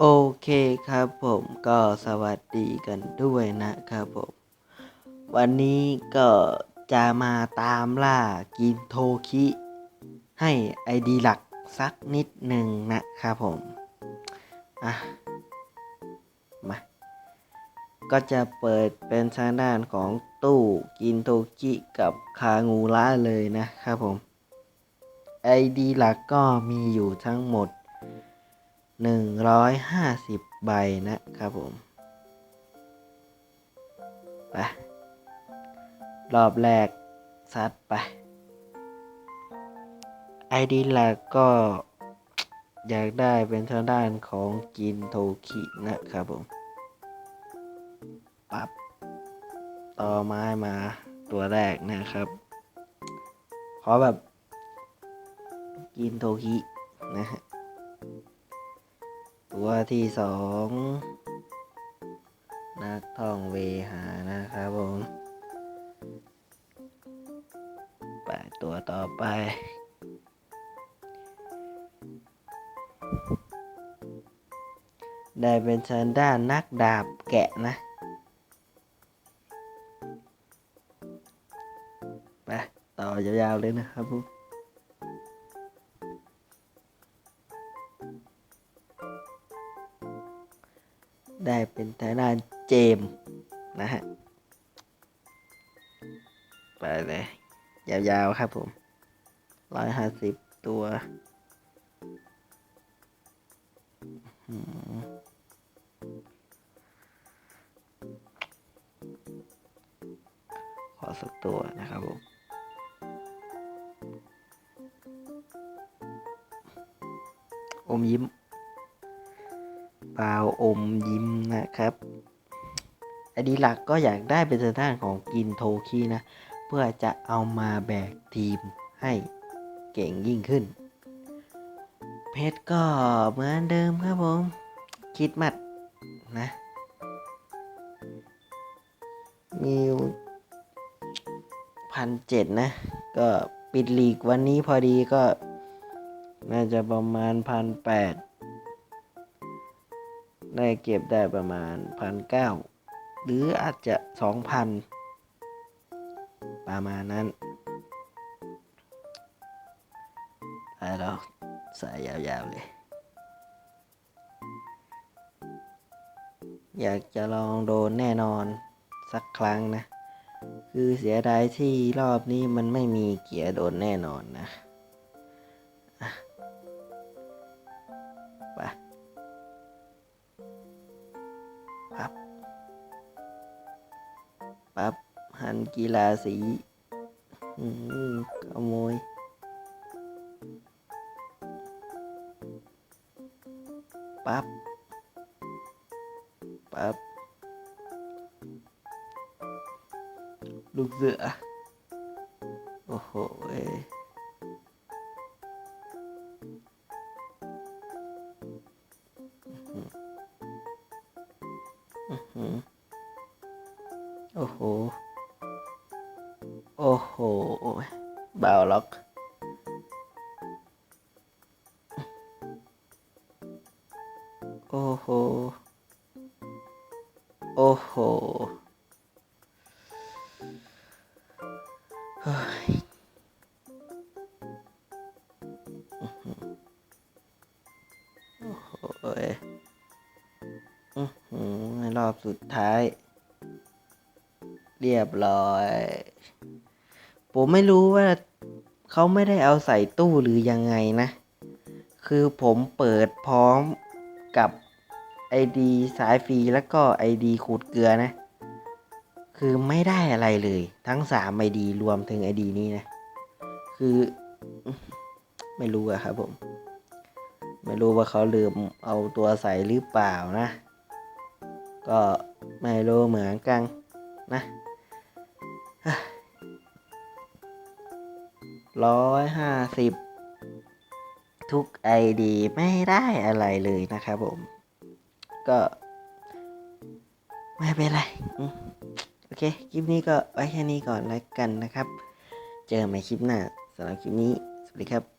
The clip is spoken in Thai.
โอเคครับผมก็สวัสดีกันด้วยนะครับผม วันนี้ก็จะมาตามล่ากินโทคิ ให้ไอดีหลักสักนิดหนึ่งนะครับผม อะ มา ก็จะเปิดเป็นทางด้านของตู้กินโทคิกับคางูระเลยนะครับผม ไอดีหลักก็มีอยู่ทั้งหมด 150 ใบนะครับผม ไป รอบแรกซัดไป ไอดีหลักก็อยากได้เป็นทางด้านของกินโทคินะครับผมปับต่อไม้มาตัวแรกนะครับ ขอแบบกินโทคินะฮะ ตัวที่สองนักท่องเวหานะครับผมไปตัวต่อไป ได้เป็นชันด้านนักดาบแกะนะไปต่อยาวๆเลยนะครับผม ได้เป็นทางด้านเจมส์นะฮะ ไปเลย ยาวๆครับผมร้อยห้าสิบตัวขอสักตัวนะครับผมอมยิ้ม เปล่าอมยิ้มนะครับอันนี้หลักก็อยากได้เป็นทางด้านของกินโทคีนะ เพื่อจะเอามาแบกทีมให้เก่งยิ่งขึ้น เพชรก็เหมือนเดิมครับผม คิดมัดนะมีพันเจ็ดนะ ก็ปิดลีกวันนี้พอดีก็ น่าจะประมาณพันแปด ได้เก็บได้ประมาณพันเก้าหรืออาจจะสองพันประมาณนั้นไปเราใส่ยาวๆเลย อยากจะลองโดนแน่นอนสักครั้งนะ คือเสียดายที่รอบนี้มันไม่มีเกียร์โดนแน่นอนนะอะไป หันกีฬาสีอืมขโมยปั๊บปั๊บลูกเสือโอ้โหเอ้ยอื้อหือโอ้โห โอ้โหเบาล็อก โอ้โห โอ้โหโอ้โหเอ้ยอือหือในรอบสุดท้าย เรียบร้อย ผมไม่รู้ว่าเขาไม่ได้เอาใส่ตู้หรือยังไงนะ คือผมเปิดพร้อมกับ ID สายฟรีแล้วก็ ID ขูดเกลือนะ คือไม่ได้อะไรเลย ทั้ง3 ID รวมถึง ID นี้นะ คือไม่รู้อะครับผม ไม่รู้ว่าเขาลืมเอาตัวใส่หรือเปล่านะ ก็ไม่รู้เหมือนกันนะ ร้อยห้าสิบทุกไอดีไม่ได้อะไรเลยนะครับผม ก็ ไม่เป็นไร โอเค คลิปนี้ก็ไว้แค่นี้ก่อนแล้วกันนะครับ เจอกันใหม่คลิปหน้าสำหรับคลิปนี้ สวัสดีครับ